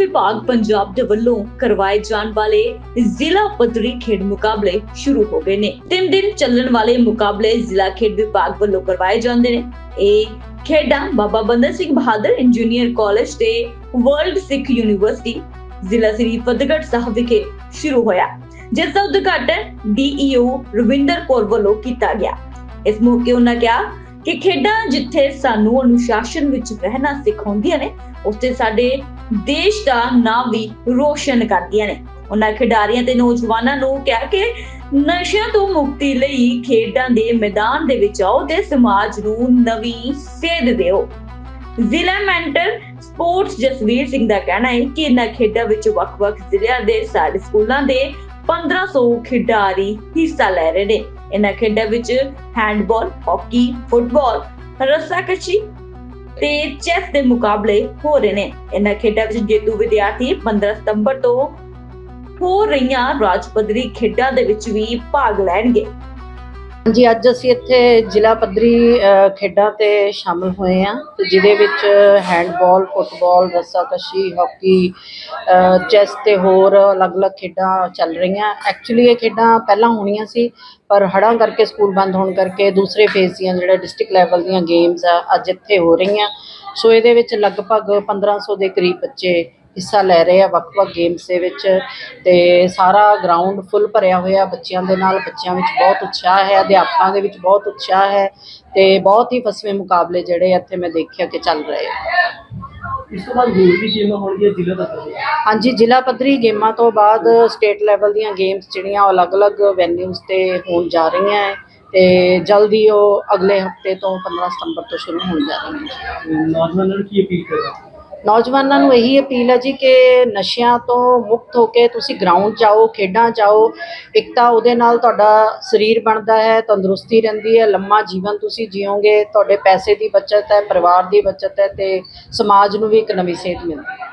ਵਿਭਾਗ ਪੰਜਾਬ ਦੇ ਵੱਲੋਂ ਕਰਵਾਏ ਜਾਣ ਵਾਲੇ ਜ਼ਿਲ੍ਹਾ ਪੱਧਰੀ ਖੇਡ ਮੁਕਾਬਲੇ ਸ਼ੁਰੂ ਹੋ ਗਏ ਨੇ। ਤਿੰਨ ਦਿਨ ਚੱਲਣ ਵਾਲੇ ਮੁਕਾਬਲੇ ਜ਼ਿਲ੍ਹਾ ਖੇਡ ਵਿਭਾਗ ਵੱਲੋਂ ਕਰਵਾਏ ਜਾਂਦੇ ਨੇ। ਇਹ ਖੇਡਾਂ ਬਾਬਾ ਬੰਦਾ ਸਿੰਘ ਬਹਾਦਰ ਇੰਜੀਨੀਅਰ ਕਾਲਜ ਤੇ ਵਰਲਡ ਸਿੱਖ ਯੂਨੀਵਰਸਿਟੀ, ਜ਼ਿਲ੍ਹਾ ਸ੍ਰੀ ਫਤਿਹਗੜ੍ਹ ਸਾਹਿਬ ਵਿਖੇ ਸ਼ੁਰੂ ਹੋਇਆ। ਜਿਸ ਦਾ ਉਦਘਾਟਨ ਡੀਈਓ ਰਵਿੰਦਰ ਕੌਰ ਵੱਲੋਂ ਕੀਤਾ ਗਿਆ। ਇਸ ਮੌਕੇ ਉਹਨਾਂ ਕਿਹਾ ਕਿ ਖੇਡਾਂ ਜਿੱਥੇ ਸਾਨੂੰ ਅਨੁਸ਼ਾਸਨ ਵਿੱਚ ਰਹਿਣਾ ਸਿਖਾਉਂਦੀਆਂ ਨੇ, ਉੱਥੇ ਸਾਡੇ ਦੇਸ਼ ਦਾ ਨਾਂ ਵੀ ਰੋਸ਼ਨ ਕਰਦੀਆਂ ਨੇ। ਉਹਨਾਂ ਖਿਡਾਰੀਆਂ ਤੇ ਨੌਜਵਾਨਾਂ ਨੂੰ ਕਿਹਾ ਕਿ ਨਸ਼ਿਆਂ ਤੋਂ ਮੁਕਤੀ ਲਈ ਖੇਡਾਂ ਦੇ ਮੈਦਾਨ ਦੇ ਵਿੱਚ ਆਓ ਤੇ ਸਮਾਜ ਨੂੰ ਨਵੀਂ ਸੇਧ ਦਿਓ। ਜ਼ਿਲ੍ਹਾ ਮੈਂਟਲ ਸਪੋਰਟਸ ਜਸਵੀਰ ਸਿੰਘ ਦਾ ਕਹਿਣਾ ਹੈ ਕਿ ਇਹਨਾਂ ਖੇਡਾਂ ਵਿੱਚ ਵੱਖ-ਵੱਖ ਜ਼ਿਲ੍ਹਿਆਂ ਦੇ ਸਾਰੇ ਸਕੂਲਾਂ ਦੇ 1500 ਖਿਡਾਰੀ ਹਿੱਸਾ ਲੈ ਰਹੇ ਨੇ। ਇਹਨਾਂ ਖੇਡਾਂ ਵਿੱਚ ਹੈਂਡਬਾਲ, ਹਾਕੀ, ਫੁੱਟਬਾਲ, ਰੱਸਾਕਸ਼ੀ ਤੇ ਚੈਸ ਦੇ ਮੁਕਾਬਲੇ ਹੋ ਰਹੇ ਨੇ। ਇਹਨਾਂ ਖੇਡਾਂ ਵਿੱਚ ਜੇਤੂ ਵਿਦਿਆਰਥੀ 15 ਸਤੰਬਰ ਤੋਂ ਹੋ ਰਹੀਆਂ ਰਾਜ ਪੱਧਰੀ ਖੇਡਾਂ ਦੇ ਵਿੱਚ ਵੀ ਭਾਗ ਲੈਣਗੇ। ਹਾਂਜੀ ਅੱਜ ਅਸੀਂ ਇੱਥੇ ਜ਼ਿਲ੍ਹਾ ਪੱਧਰੀ ਖੇਡਾਂ ਤੇ ਸ਼ਾਮਲ ਹੋਏ ਹਾਂ ਤੇ ਜਿਹਦੇ ਵਿੱਚ ਹੈਂਡਬਾਲ ਫੁੱਟਬਾਲ ਰੱਸਾਕਸ਼ੀ ਹਾਕੀ ਅ, ਚੈਸ ਤੇ ਹੋਰ ਅਲੱਗ-ਅਲੱਗ ਖੇਡਾਂ ਚੱਲ ਰਹੀਆਂ। ਐਕਚੁਅਲੀ ਇਹ ਖੇਡਾਂ ਪਹਿਲਾਂ ਹੋਣੀਆਂ ਸੀ ਪਰ ਹੜ੍ਹਾਂ ਕਰਕੇ ਸਕੂਲ ਬੰਦ ਹੋਣ ਕਰਕੇ ਦੂਸਰੇ ਫੇਜ਼ ਦੀਆਂ ਜਿਹੜਾ ਡਿਸਟ੍ਰਿਕਟ ਲੈਵਲ ਦੀਆਂ ਗੇਮਸ ਆ ਅੱਜ ਇੱਥੇ ਹੋ ਰਹੀਆਂ। ਸੋ ਇਹਦੇ ਵਿੱਚ ਲਗਭਗ 1500 ਦੇ ਕਰੀਬ ਬੱਚੇ ਹਿੱਸਾ ਲੈ ਰਹੇ ਆ ਵੱਖ-ਵੱਖ ਗੇਮਸ ਦੇ ਵਿੱਚ ਤੇ ਸਾਰਾ ਗਰਾਊਂਡ ਫੁੱਲ ਭਰਿਆ ਹੋਇਆ ਬੱਚਿਆਂ ਦੇ ਨਾਲ ਬੱਚਿਆਂ ਵਿੱਚ ਬਹੁਤ ਉਤਸ਼ਾਹ ਹੈ ਅਧਿਆਪਕਾਂ ਦੇ ਵਿੱਚ ਬਹੁਤ ਉਤਸ਼ਾਹ ਹੈ ਤੇ ਬਹੁਤ ਹੀ ਫਸਵੇਂ ਮੁਕਾਬਲੇ ਜਿਹੜੇ ਇੱਥੇ ਮੈਂ ਦੇਖਿਆ ਕਿ ਚੱਲ ਰਹੇ ਆ। ਇਸ ਤੋਂ ਬਾਅਦ ਹੋਰ ਵੀ ਗੇਮਾਂ ਹੋਣਗੀਆਂ ਜ਼ਿਲ੍ਹਾ ਪੱਧਰ ਹਾਂਜੀ ਜ਼ਿਲ੍ਹਾ ਪੱਧਰੀ ਗੇਮਾਂ ਤੋਂ ਬਾਅਦ ਸਟੇਟ ਲੈਵਲ ਦੀਆਂ ਗੇਮਸ ਜਿਹੜੀਆਂ ਉਹ ਅਲੱਗ-ਅਲੱਗ ਵੈਨਿਊਜ਼ ਤੇ ਹੋਣ ਜਾ ਰਹੀਆਂ ਹੈ ਤੇ ਜਲਦੀ ਉਹ ਅਗਲੇ ਹਫ਼ਤੇ ਤੋਂ 15 ਸਤੰਬਰ ਤੋਂ ਸ਼ੁਰੂ ਹੋਣ ਜਾ ਰਹੀਆਂ ਹੈ ਨੌਜਵਾਨਾਂ ਨੂੰ ਕੀ ਅਪੀਲ ਕਰਨਾ ਨੌਜਵਾਨਾਂ ਨੂੰ ਇਹੀ ਅਪੀਲ ਹੈ ਜੀ ਕਿ ਨਸ਼ਿਆਂ ਤੋਂ ਮੁਕਤ ਹੋ ਕੇ ਤੁਸੀਂ ਗਰਾਊਂਡ ਜਾਓ ਖੇਡਾਂ ਜਾਓ ਇੱਕ ਤਾਂ ਉਹਦੇ ਨਾਲ ਤੁਹਾਡਾ ਸਰੀਰ ਬਣਦਾ ਹੈ, ਤੰਦਰੁਸਤੀ ਰਹਿੰਦੀ ਹੈ, ਲੰਮਾ ਜੀਵਨ ਤੁਸੀਂ ਜੀਓਗੇ ਤੁਹਾਡੇ ਪੈਸੇ ਦੀ ਬਚਤ ਹੈ, ਪਰਿਵਾਰ ਦੀ ਬਚਤ ਹੈ ਤੇ ਸਮਾਜ ਨੂੰ ਵੀ ਇੱਕ ਨਵੀਂ ਸੇਧ ਮਿਲਦੀ ਹੈ।